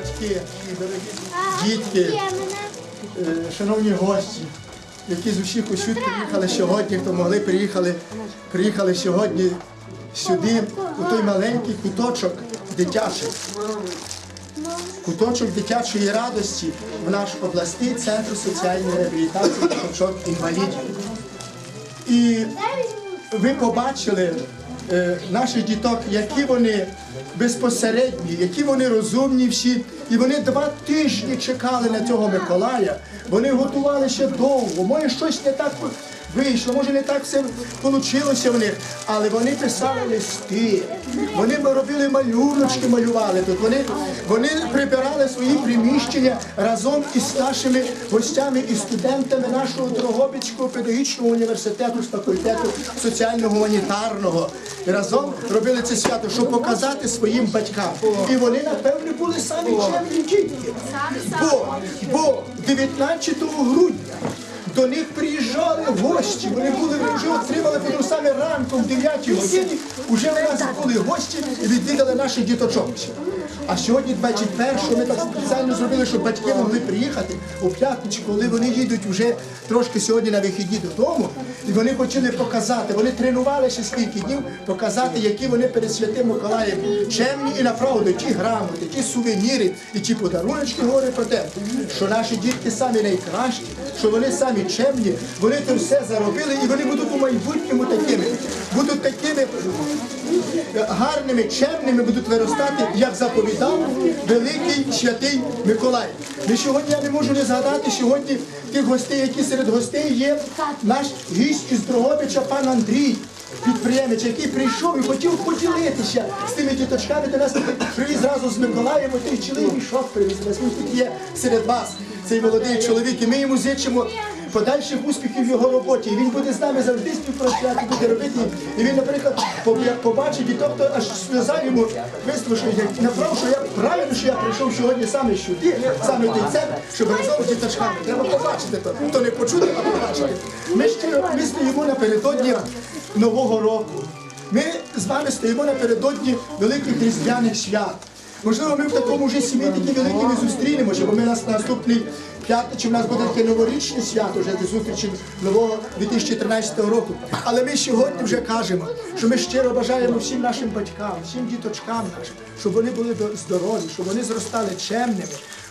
батьки, дорогі дітки, е, шановні гості, які з усіх усюд приїхали сьогодні, хто могли приїхали, приїхали сьогодні сюди, у той маленький куточок дитячий. Куточок дитячої радості в наш обласний центр соціальної реабілітації діточок інвалідів. І ви побачили е, наших діток, які вони безпосередні, які вони розумні всі. І вони два тижні чекали на цього Миколая. Вони готувалися довго. Може, щось не так вийшло, може не так все вийшло в них, але вони писали листи, вони робили малюночки, малювали тут. Вони, вони прибирали свої приміщення разом із нашими гостями і студентами нашого Дрогобицького педагогічного університету з факультету соціально-гуманітарного. Разом робили це свято, щоб показати своїм батькам. І вони, напевне, були самі чемні дітки. Бо, бо 19 грудня до них приїжджали гості. Вони були вони вже отримали потім саме ранком, в 9 годині. Вже в нас були гості і відвідали наших діточок. А сьогодні, 21-го, ми так спеціально зробили, щоб батьки могли приїхати у п'ятницю, коли вони їдуть вже трошки сьогодні на вихідні додому. І вони хотіли показати, вони тренувалися скільки днів, показати, які вони перед святим Миколаєм чемні і направду, ті грамоти, ті сувеніри і ті подаруночки говорять про те, що наші дітки самі найкращі, що вони самі чемні, вони це все заробили і вони будуть у майбутньому такими, будуть такими гарними, чемними будуть виростати, як заповідав великий святий Миколай. Ми сьогодні я не можу не згадати сьогодні тих гостей, які серед гостей є наш гість із Дрогобича, пан Андрій. Підприємець, який прийшов і хотів поділитися з тими діточками, до нас привіз разу з Миколаєм, той цілий мішок привіз. Він тут є серед вас, цей молодий чоловік, і ми йому зичимо подальших успіхів в його роботі. І він буде з нами завжди співпрацювати, буде робити. І він, наприклад, побачить, і тобто аж сльоза йому вислушає, як що я правильно, що я прийшов сьогодні саме сюди, саме в той щоб разом з діточками. Треба побачити то. То не почути, а побачити. Ми щиро ми стоїмо напередодні Нового року. Ми з вами стоїмо напередодні великих різдвяних свят. Можливо, ми в такому вже сім'ї такі великі не зустрінемося, бо ми нас наступний п'ятниці в нас буде таке новорічне свято, вже до зустрічі нового 2013 року. Але ми сьогодні вже кажемо, що ми щиро бажаємо всім нашим батькам, всім діточкам нашим, щоб вони були до- здорові, щоб вони зростали чемними,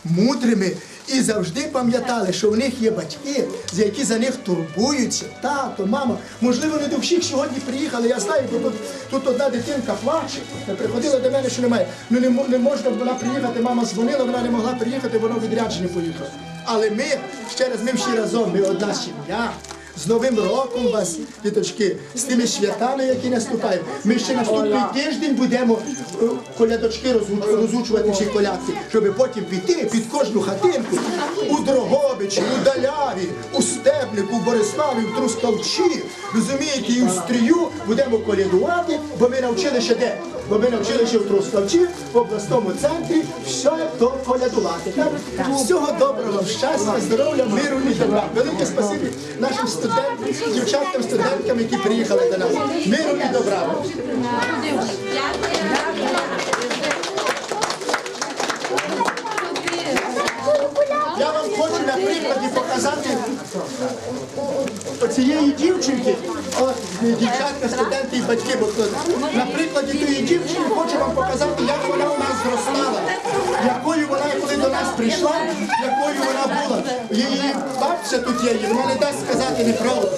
мудрими і завжди пам'ятали, що в них є батьки, за які за них турбуються. Тато, мама. Можливо, не до всіх сьогодні приїхали. Я знаю, бо тут, тут одна дитинка плаче. Приходила до мене, що немає. Ну не, не можна була приїхати. Мама дзвонила, вона не могла приїхати, вона відрядження поїхала. Але ми ще раз, ми всі разом, ми одна сім'я. З Новим роком вас, діточки, з тими святами, які наступають. Ми ще наступний тиждень будемо е, колядочки розучувати всі колядки, щоб потім піти під кожну хатинку у Дрогобичі, у Даляві, у Стебнику, у Бориславі, в Трускавчі. Розумієте, і у Стрію будемо колядувати, бо ми навчили ще де? Бо ми навчили ще в Трускавчі, в обласному центрі, все то колядувати. Всього доброго, щастя, здоров'я, миру і добра. Велике спасибі нашим студентам, дівчаткам, студенткам, які приїхали до нас. Миру і добра. Я вам хочу на прикладі показати оцієї дівчинки, от дівчатка, студенти і батьки, бо на прикладі тієї дівчинки хочу вам показати, як вона у нас зростала, якою вона, коли до нас прийшла, якою вона була. Її бабця тут є, вона не дасть сказати неправду.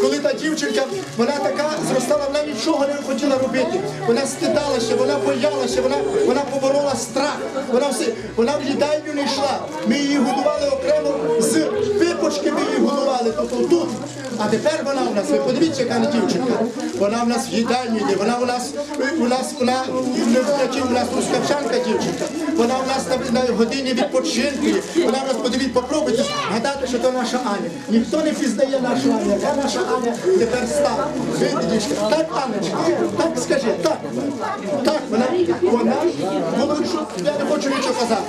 Коли та дівчинка, вона така зростала, вона нічого не хотіла робити. Вона стидалася, вона боялася, вона, вона поборола страх. Вона все, вона в їдальню не йшла. Ми її годували окремо з випочки, ми її годували тобто тут. А тепер вона у нас, ви подивіться, яка вона дівчинка. Вона в нас в їдальні є, вона у нас, у нас, вона, не у нас трускавчанка дівчинка. Вона у нас на, на годині відпочинку є. Вона в нас, подивіть, попробуйте згадати, що то наша Аня. Ніхто не пізнає нашу Аню. Яка наша Аня тепер стала? Так, Анечка, так скажи, так. Так, вона, вона, вона, я не хочу нічого казати.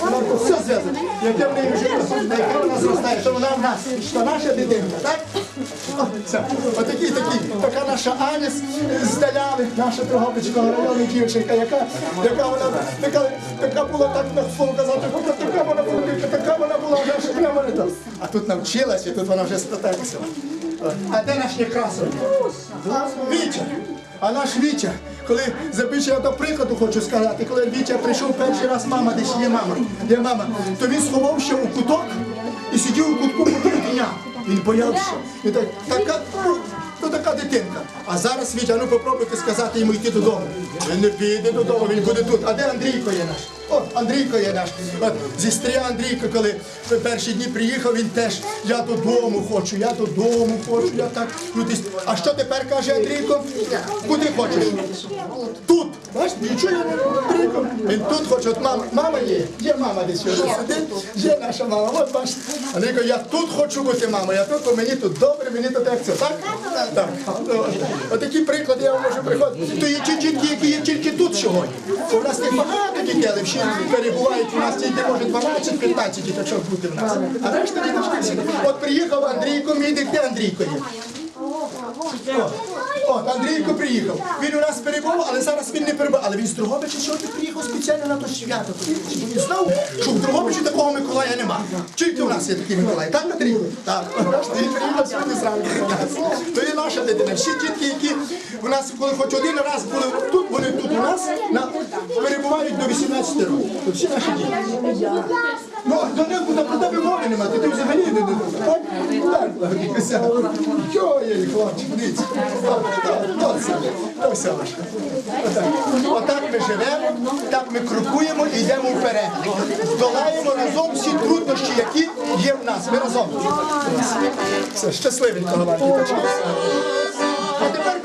Вона все зв'язано. Яке в неї вже, яке вона зростає, що вона в нас, що наша дитинка, так? Отакі, такі, така наша Аня з- Даляви, наша Дрогобицького району дівчинка, яка, вона така, така була, так на слово казати, така вона була, така вона була, ж прямо не. А тут навчилася, і тут вона вже спитається. А де наш Некрасов? Вітя. А наш Вітя, коли забільше я до прикладу хочу сказати, коли Вітя прийшов перший раз, мама, десь є мама, є мама, то він сховався у куток і сидів у кутку по дня. Він боявся. І так, така, ну, ну, дитинка. А зараз Вітя, ну попробуйте сказати йому йти додому. Він не піде додому, він буде тут. А де Андрійко є наш? О, Андрійко є наш. От зі стрія Андрійко, коли в перші дні приїхав, він теж я додому хочу, я додому хочу, я так. Ну, десь. А що тепер каже Андрійко? Куди хочеш? Тут. Бачиш, нічого я не Андрійко. Він тут хоче, от мама, мама є, є мама десь сюди сидить, є наша мама. От бачите. Андрійко, я тут хочу бути мама, я тут, бо мені тут добре, мені тут як це, так? Так. Отакі приклади я вам можу приходити. То є ті дітки, які є тільки тут сьогодні. У нас не багато дітей, але всі перебувають у нас тільки може 12-15 діточок бути в нас. А решта діточки всі. От приїхав Андрійко, мій дитя Андрійко є? От, Андрійко приїхав. Він у нас перебував, але зараз він не перебував. Але він з Дрогобича сьогодні приїхав спеціально на то свято. Щоб він знав, що в Дрогобичі такого Миколая нема. Тільки у нас є такий Миколай. Так, Андрійко? Так. Він приїхав сьогодні зранку. То є наша дитина. Всі дітки, які у нас, коли хоч один раз були тут, вони тут у нас на, перебувають до 18 років. Всі наші діти. Ну, до них до про тебе мови немає, ти взагалі не так? Так, є хлопчик, дивіться. Отак. Ми живемо, так ми крокуємо і йдемо вперед. Долаємо разом всі труднощі, які є в нас. Ми разом. Все, щасливенького вам. А тепер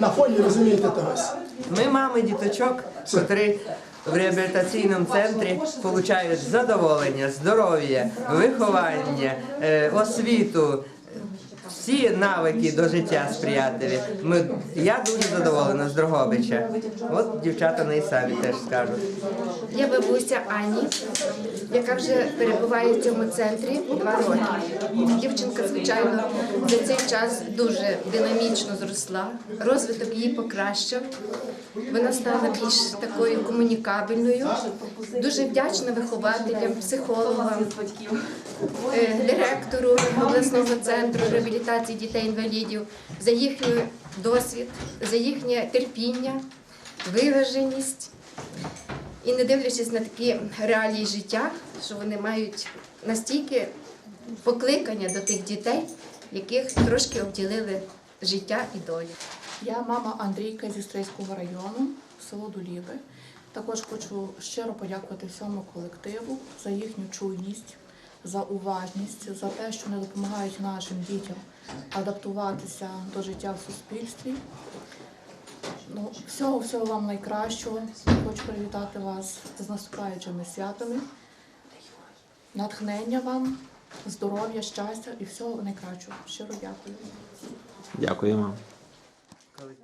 на фоні, розумієте, тогось. Ми мами діточок, котрі в реабілітаційному центрі отримують задоволення, здоров'я, виховання, е, освіту. Всі навики до життя сприятливі. Ми, я дуже задоволена з Дрогобича. От дівчата не самі теж скажуть. Я бабуся Ані, яка вже перебуває в цьому центрі два роки. Дівчинка, звичайно, за цей час дуже динамічно зросла, розвиток її покращив. Вона стала більш такою комунікабельною, дуже вдячна вихователям, психологам, е, директору обласного центру реабілітації дітей-інвалідів за їхній досвід, за їхнє терпіння, виваженість. І не дивлячись на такі реалії життя, що вони мають настільки покликання до тих дітей, яких трошки обділили життя і долю. Я мама Андрійка зі Стрийського району, село Дуліби. Також хочу щиро подякувати всьому колективу за їхню чуйність, за уважність, за те, що вони допомагають нашим дітям адаптуватися до життя в суспільстві. Ну, всього, всього вам найкращого. Хочу привітати вас з наступаючими святами. Натхнення вам, здоров'я, щастя і всього найкращого. Щиро дякую. Chloe.